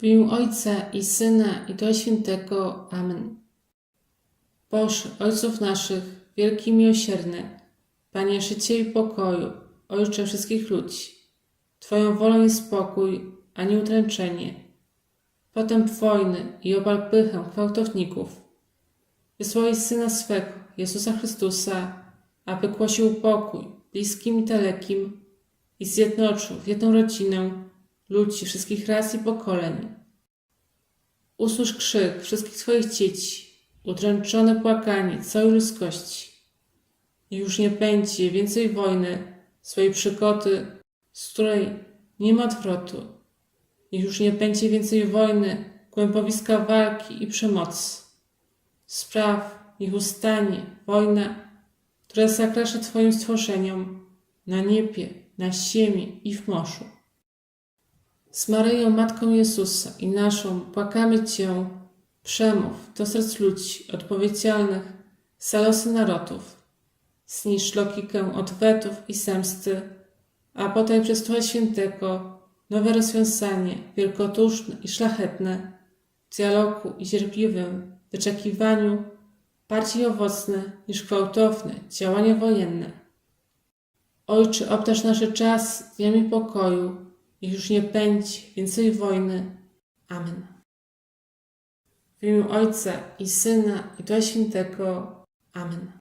W imię Ojca i Syna i Ducha Świętego. Amen. Boże, Ojców naszych, wielki miłosierny, Panie życie i pokoju, Ojcze wszystkich ludzi, Twoją wolą jest spokój, a nie utręczenie. Potęp wojny i obal pychę gwałtowników. Wysłałeś Syna swego, Jezusa Chrystusa, aby głosił pokój bliskim i dalekim i zjednoczył w jedną rodzinę ludzi wszystkich ras i pokoleń. Usłysz krzyk wszystkich Twoich dzieci, udręczone płakanie całej ludzkości. Już nie będzie więcej wojny, swojej przygody, z której nie ma odwrotu. Już nie będzie więcej wojny, głębowiska walki i przemocy. Spraw niech ustanie wojna, która zagraża Twoim stworzeniom na niebie, na ziemi i w morzu. Z Maryją, Matką Jezusa i naszą płakamy Cię, przemów do serc ludzi odpowiedzialnych za losy narodów. Zniszcz logikę odwetów i zemsty, a podaj przez Ducha Świętego nowe rozwiązanie, wielkoduszne i szlachetne, w dialogu i cierpliwym wyczekiwaniu, bardziej owocne niż gwałtowne działania wojenne. Ojcze, obdarz nasze czas dniami pokoju, niech już nie będzie więcej wojny. Amen. W imię Ojca i Syna i Ducha Świętego. Amen.